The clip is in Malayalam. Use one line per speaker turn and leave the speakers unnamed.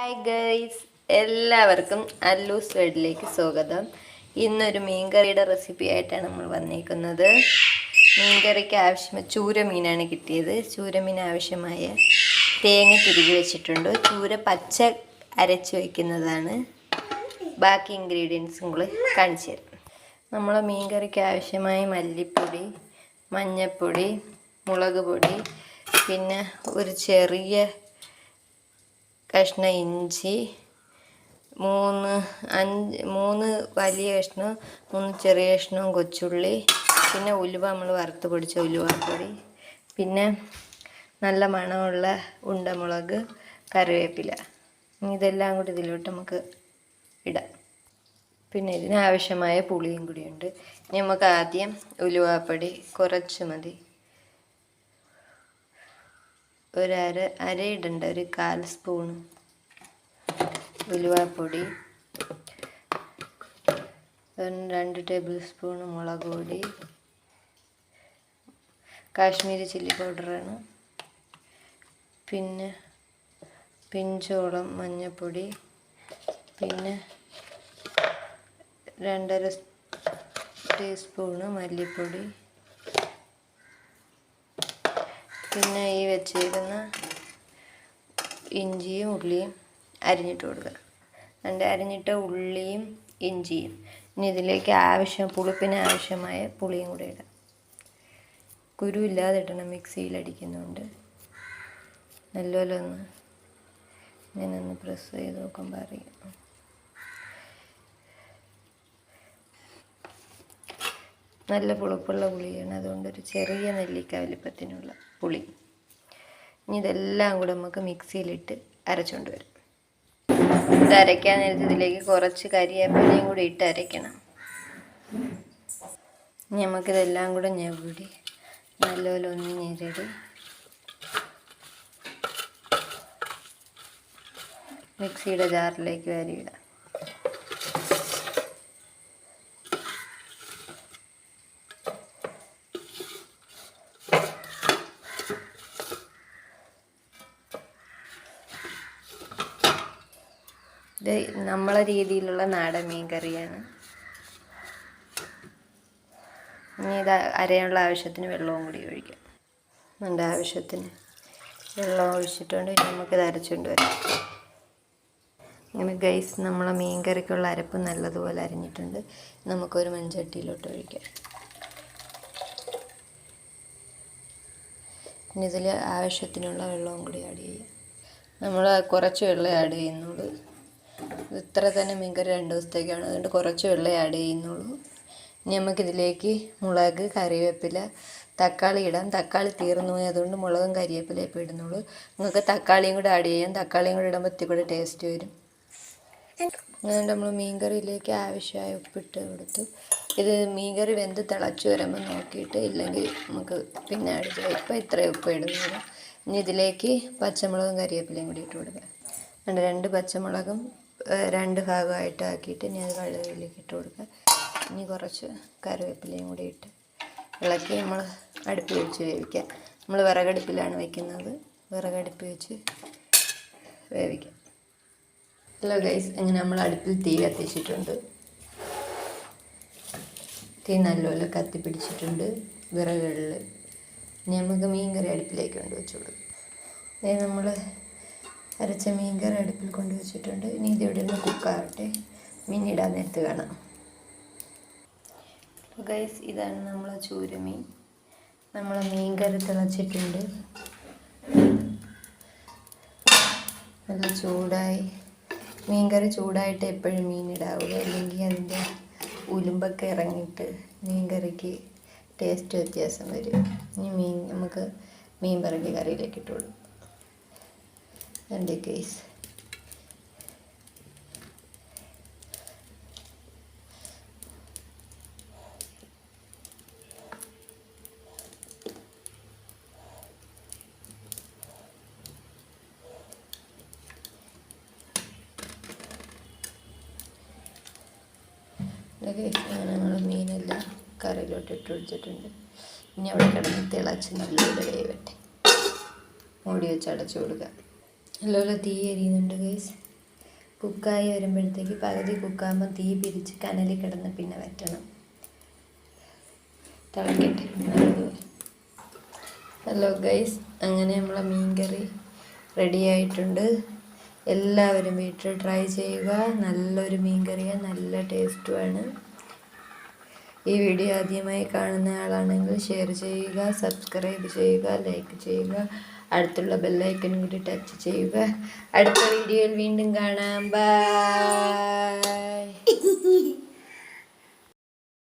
ഹായ് ഗൈസ് എല്ലാവർക്കും അല്ലൂസ് വേഡിലേക്ക് സ്വാഗതം. ഇന്നൊരു മീൻകറിയുടെ റെസിപ്പി ആയിട്ടാണ് നമ്മൾ വന്നിരിക്കുന്നത് മീൻകറിക്ക് ആവശ്യമായ ചൂര മീനാണ് കിട്ടിയത്. ചൂര മീൻ ആവശ്യമായ തേങ്ങ തിരികെ വെച്ചിട്ടുണ്ട്. ചൂര പച്ച അരച്ച് വയ്ക്കുന്നതാണ് ബാക്കി ഇൻഗ്രീഡിയൻസും കൂടെ കാണിച്ചു തരാം. നമ്മൾ മീൻകറിക്ക് ആവശ്യമായ മല്ലിപ്പൊടി മഞ്ഞൾപ്പൊടി മുളക് പൊടി പിന്നെ ഒരു ചെറിയ കഷ്ണം ഇഞ്ചി മൂന്ന് അഞ്ച് മൂന്ന് വലിയ കഷ്ണം മൂന്ന് ചെറിയ കഷ്ണവും കൊച്ചുള്ളി പിന്നെ ഉലുവ നമ്മൾ വറുത്ത് പൊടിച്ച ഉലുവാപ്പൊടി പിന്നെ നല്ല മണമുള്ള ഉണ്ടമുളക് കറിവേപ്പില. ഇതെല്ലാം കൂടി ഇതിലോട്ട് നമുക്ക് ഇടാം. പിന്നെ ഇതിനാവശ്യമായ പുളിയും കൂടിയുണ്ട് ഇനി നമുക്ക് ആദ്യം ഉലുവാപ്പൊടി കുറച്ച് മതി. ഒരു അര അര ഇടണ്ട ഒരു കാൽ സ്പൂണ് ഉലുവാപ്പൊടി രണ്ട് ടേബിൾ സ്പൂൺ മുളക് പൊടി കാശ്മീരി ചില്ലി പൗഡറാണ് പിന്നെ പിഞ്ചോളം മഞ്ഞൾപ്പൊടി പിന്നെ രണ്ടര ടീസ്പൂണ് മല്ലിപ്പൊടി പിന്നെ ഈ വെച്ചിരുന്ന ഇഞ്ചിയും ഉള്ളിയും അരിഞ്ഞിട്ട് കൊടുക്കുക. രണ്ട് അരിഞ്ഞിട്ട ഉള്ളിയും ഇഞ്ചിയും. ഇനി ഇതിലേക്ക് ആവശ്യം പുളിപ്പിന് ആവശ്യമായ പുളിയും കൂടെ ഇടാം. കുരു ഇല്ലാതെ ഇടണം മിക്സിയിൽ നല്ലപോലെ ഒന്ന് ഞാനൊന്ന് പ്രസ് ചെയ്ത് നോക്കുമ്പോൾ അറിയാം. നല്ല പുളിപ്പുള്ള പുളിയാണ്. അതുകൊണ്ട് ഒരു ചെറിയ നെല്ലിക്ക വലിപ്പത്തിനുള്ള പുളി. ഇനി ഇതെല്ലാം കൂടെ നമുക്ക് മിക്സിയിലിട്ട് അരച്ചുകൊണ്ട് വരും. ഇത് അരയ്ക്കാൻ നേരത്തെ ഇതിലേക്ക് കുറച്ച് കരിയേപ്പിലയും കൂടി ഇട്ട് അരയ്ക്കണം. ഇനി നമുക്കിതെല്ലാം കൂടെ ഞെവിടി നല്ലപോലെ ഒന്ന് ഞെരടി. മിക്സിയുടെ ജാറിലേക്ക് വരിയിടാം. ഇത് നമ്മളെ രീതിയിലുള്ള നാടൻ മീൻ കറിയാണ്. ഇനി ഇത് അരയാനുള്ള ആവശ്യത്തിന് വെള്ളവും കൂടി ഒഴിക്കാം. നല്ല ആവശ്യത്തിന് വെള്ളം ഒഴിച്ചിട്ടുണ്ട് നമുക്ക് നമുക്കിത് അരച്ചുകൊണ്ട് വരാം. ഇങ്ങനെ ഗൈസ് നമ്മളെ മീൻ കറിക്കുള്ള അരപ്പ് നല്ലതുപോലെ അരിഞ്ഞിട്ടുണ്ട്. നമുക്കൊരു മൺചട്ടിയിലോട്ട് ഒഴിക്കാം. പിന്നെ ഇതിൽ ആവശ്യത്തിനുള്ള വെള്ളവും കൂടി ആഡ് ചെയ്യാം. നമ്മൾ കുറച്ച് വെള്ളം ആഡ് ചെയ്യുന്നുള്ളൂ. ഇത്ര തന്നെ മീൻകറി രണ്ട് ദിവസത്തേക്കാണ്. അതുകൊണ്ട് കുറച്ച് വെള്ളം ആഡ് ചെയ്യുന്നുള്ളൂ. ഇനി നമുക്കിതിലേക്ക് മുളക് കറിവേപ്പില തക്കാളി ഇടാം. തക്കാളി തീർന്നു പോയി. അതുകൊണ്ട് മുളകും കറിവേപ്പില ഇപ്പോൾ ഇടുന്നുള്ളൂ. നിങ്ങൾക്ക് തക്കാളിയും കൂടെ ആഡ് ചെയ്യാം. തക്കാളിയും കൂടെ ഇടുമ്പോൾ ഇത്തിരി കൂടെ ടേസ്റ്റ് വരും. അങ്ങനെ നമ്മൾ മീൻകറിയിലേക്ക് ആവശ്യമായ ഉപ്പിട്ട് കൊടുത്തു. ഇത് മീൻകറി വെന്ത് തിളച്ച് വരുമ്പോൾ നോക്കിയിട്ട് ഇല്ലെങ്കിൽ നമുക്ക് പിന്നെ ആഡ് ചെയ്യാം. ഇപ്പം ഇത്രയും ഉപ്പ് ഇടുന്നില്ല ഇനി ഇതിലേക്ക് പച്ചമുളകും കറിവേപ്പിലയും കൂടി ഇട്ട് കൊടുക്കുക രണ്ട് പച്ചമുളകും രണ്ട് ഭാഗമായിട്ട് ആക്കിയിട്ട് ഇനി അത് വെള്ളവിലേക്ക് ഇട്ട് കൊടുക്കുക. ഇനി കുറച്ച് കറിവേപ്പിലയും കൂടി ഇട്ട് ഇളക്കി നമ്മൾ അടുപ്പിൽ വെച്ച് വേവിക്കുക. നമ്മൾ വിറകടുപ്പിലാണ് വയ്ക്കുന്നത് വിറകടുപ്പ് വെച്ച് വേവിക്കുക. ഹലോ ഗൈസ് അങ്ങനെ നമ്മൾ അടുപ്പിൽ തീ കത്തിച്ചിട്ടുണ്ട്. തീ നല്ലപോലെ കത്തി പിടിച്ചിട്ടുണ്ട് വിറകുകളിൽ. ഇനി നമുക്ക് മീൻ കറി അടുപ്പിലേക്ക് കൊണ്ട് വെച്ച് കൊടുക്കും. നമ്മൾ അരച്ച മീൻ കറി അടുപ്പിൽ കൊണ്ട് വെച്ചിട്ടുണ്ട്. ഇനി ഇത് ഇവിടെ നിന്ന് കുക്കാവട്ടെ മീൻ ഇടാൻ നേരത്ത് കാണാം. ഗൈസ് ഇതാണ് നമ്മളെ ചൂരമീൻ. നമ്മൾ മീൻ കറി തിളച്ചിട്ടുണ്ട്. നല്ല ചൂടായി. മീൻ കറി ചൂടായിട്ട് എപ്പോഴും മീൻ ഇടാവുക അല്ലെങ്കിൽ അതിന്റെ ഉലുമ്പൊക്കെ ഇറങ്ങിയിട്ട് മീൻ കറിക്ക് ടേസ്റ്റ് വ്യത്യാസം വരും. ഇനി മീൻ നമുക്ക് മീൻ പറക്കി കറിയിലേക്ക് ഇട്ട് കൊടുക്കും എന്റെ കേസ്. നമ്മൾ മീനെല്ലാം കറിയിലോട്ട് ഇട്ട് ഒഴിച്ചിട്ടുണ്ട്. ഇനി അവിടെ കിടന്ന് തിളച്ച് നല്ലപോലെ വേവട്ടെ മൂടി വെച്ച് അടച്ചു കൊടുക്കുക നല്ലപോലെ തീ എരിയുന്നുണ്ട് ഗൈസ് കുക്കായി വരുമ്പോഴത്തേക്ക് പകുതി കുക്കാകുമ്പോൾ തീ പിരിച്ച് കനലിൽ കിടന്ന് പിന്നെ വറ്റണം. തിളക്കട്ടെ ഹലോ ഗൈസ് അങ്ങനെ നമ്മളെ മീൻകറി റെഡി ആയിട്ടുണ്ട്. എല്ലാവരും വീട്ടിൽ ട്രൈ ചെയ്യുക. നല്ലൊരു മീൻകറിയാണ് നല്ല ടേസ്റ്റുമാണ് ഈ വീഡിയോ ആദ്യമായി കാണുന്ന ആളാണെങ്കിൽ ഷെയർ ചെയ്യുക സബ്സ്ക്രൈബ് ചെയ്യുക ലൈക്ക് ചെയ്യുക അടുത്തുള്ള ബെല്ലൈക്കൻ കൂടി ടച്ച് ചെയ്യുക. അടുത്ത വീഡിയോയിൽ വീണ്ടും കാണാം. ബൈ